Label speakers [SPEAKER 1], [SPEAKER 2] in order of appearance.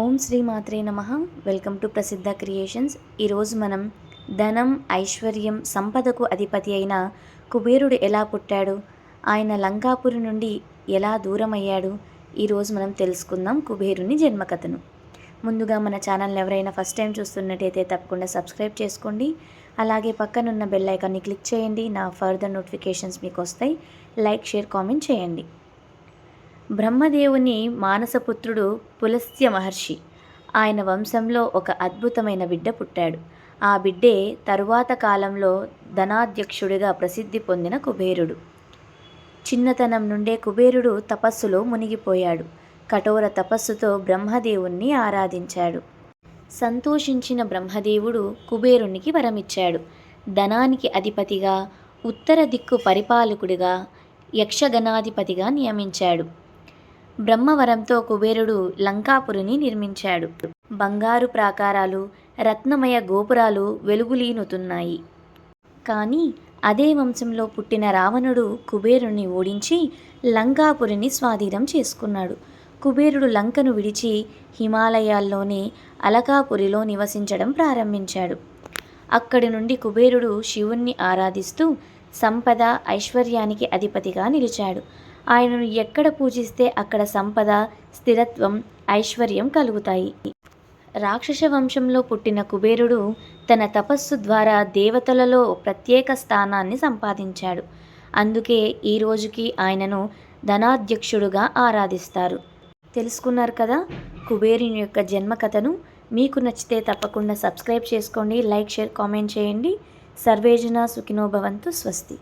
[SPEAKER 1] ఓం శ్రీ మాత్రే నమ. Welcome to Prasiddha Creations. ఈరోజు మనం ధనం ఐశ్వర్యం సంపదకు అధిపతి అయిన కుబేరుడు ఎలా పుట్టాడు? ఆయన లంకాపురి నుండి ఎలా దూరం అయ్యాడు ఈరోజు మనం తెలుసుకుందాం కుబేరుని జన్మకథను. ముందుగా మన ఛానల్ని ఎవరైనా ఫస్ట్ టైం చూస్తున్నట్టయితే తప్పకుండా సబ్స్క్రైబ్ చేసుకోండి. అలాగే పక్కనున్న బెల్ ఐకాన్ని క్లిక్ చేయండి. నా ఫర్దర్ నోటిఫికేషన్స్ మీకు వస్తాయి. లైక్ షేర్ కామెంట్ చేయండి. బ్రహ్మదేవుని మానసపుత్రుడు పులస్త్య మహర్షి. ఆయన వంశంలో ఒక అద్భుతమైన బిడ్డ పుట్టాడు. ఆ బిడ్డే తరువాత కాలంలో ధనాధ్యక్షుడిగా ప్రసిద్ధి పొందిన కుబేరుడు. చిన్నతనం నుండే కుబేరుడు తపస్సులో మునిగిపోయాడు. కఠోర తపస్సుతో బ్రహ్మదేవుణ్ణి ఆరాధించాడు. సంతోషించిన బ్రహ్మదేవుడు కుబేరునికి వరమిచ్చాడు. ధనానికి అధిపతిగా ఉత్తర దిక్కు పరిపాలకుడిగా యక్షగణాధిపతిగా నియమించాడు. బ్రహ్మవరంతో కుబేరుడు లంకాపురిని నిర్మించాడు. బంగారు ప్రాకారాలు రత్నమయ గోపురాలు వెలుగులీనుతున్నాయి. కానీ అదే వంశంలో పుట్టిన రావణుడు కుబేరుని ఓడించి లంకాపురిని స్వాధీనం చేసుకున్నాడు. కుబేరుడు లంకను విడిచి హిమాలయాల్లోని అలకాపురిలో నివసించడం ప్రారంభించాడు. అక్కడి నుండి కుబేరుడు శివుణ్ణి ఆరాధిస్తూ సంపద ఐశ్వర్యానికి అధిపతిగా నిలిచాడు. ఆయనను ఎక్కడ పూజిస్తే అక్కడ సంపద స్థిరత్వం ఐశ్వర్యం కలుగుతాయి. రాక్షస వంశంలో పుట్టిన కుబేరుడు తన తపస్సు ద్వారా దేవతలలో ప్రత్యేక స్థానాన్ని సంపాదించాడు. అందుకే ఈ రోజుకి ఆయనను ధనాధ్యక్షుడుగా ఆరాధిస్తారు. తెలుసుకున్నారు కదా? కుబేరుని యొక్క జన్మ కథను. మీకు నచ్చితే తప్పకుండా సబ్స్క్రైబ్ చేసుకోండి లైక్ షేర్ కామెంట్ చేయండి. సర్వేజన సుఖినోభవంతు స్వస్తి.